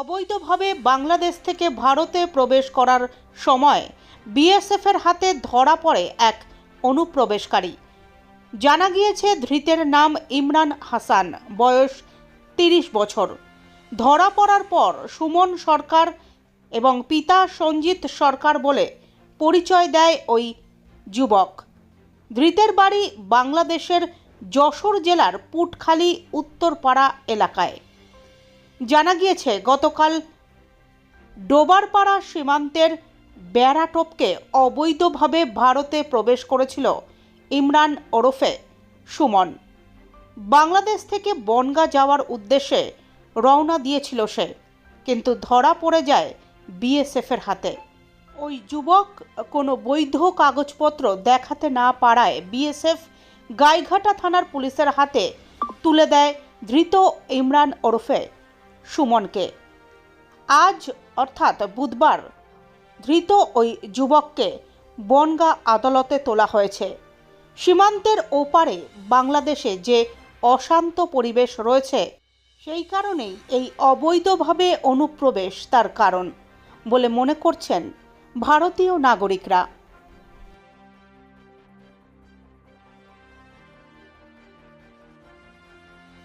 অবৈধভাবে বাংলাদেশ থেকে ভারতে প্রবেশ করার সময় বিএসএফের হাতে ধরা পড়ে এক অনুপ্রবেশকারী। জানা গিয়েছে, ধৃতের নাম ইমরান হাসান, বয়স তিরিশ বছর। ধরা পড়ার পর সুমন সরকার এবং পিতা সঞ্জিত সরকার বলে পরিচয় দেয় ওই যুবক। ধৃতের বাড়ি বাংলাদেশের যশোর জেলার পুটখালি, উত্তরপাড়া এলাকায়। জানা গিয়েছে, গতকাল ডোবারপাড়া সীমান্তের বেড়াটোপকে অবৈধভাবে ভারতে প্রবেশ করেছিল ইমরান ওরফে সুমন। বাংলাদেশ থেকে বনগা যাওয়ার উদ্দেশ্যে রওনা দিয়েছিল সে, কিন্তু ধরা পড়ে যায় বিএসএফের হাতে। ওই যুবক কোনো বৈধ কাগজপত্র দেখাতে না পারায় বিএসএফ গাইঘাটা থানার পুলিশের হাতে তুলে দেয় ধৃত ইমরান ওরফে সুমনকে। আজ, অর্থাৎ বুধবার, ধৃত ওই যুবককে বনগা আদালতে তোলা হয়েছে। সীমান্তের ওপারে বাংলাদেশে যে অশান্ত পরিবেশ রয়েছে, সেই কারণেই এই অবৈধভাবে অনুপ্রবেশ তার কারণ বলে মনে করছেন ভারতীয় নাগরিকরা।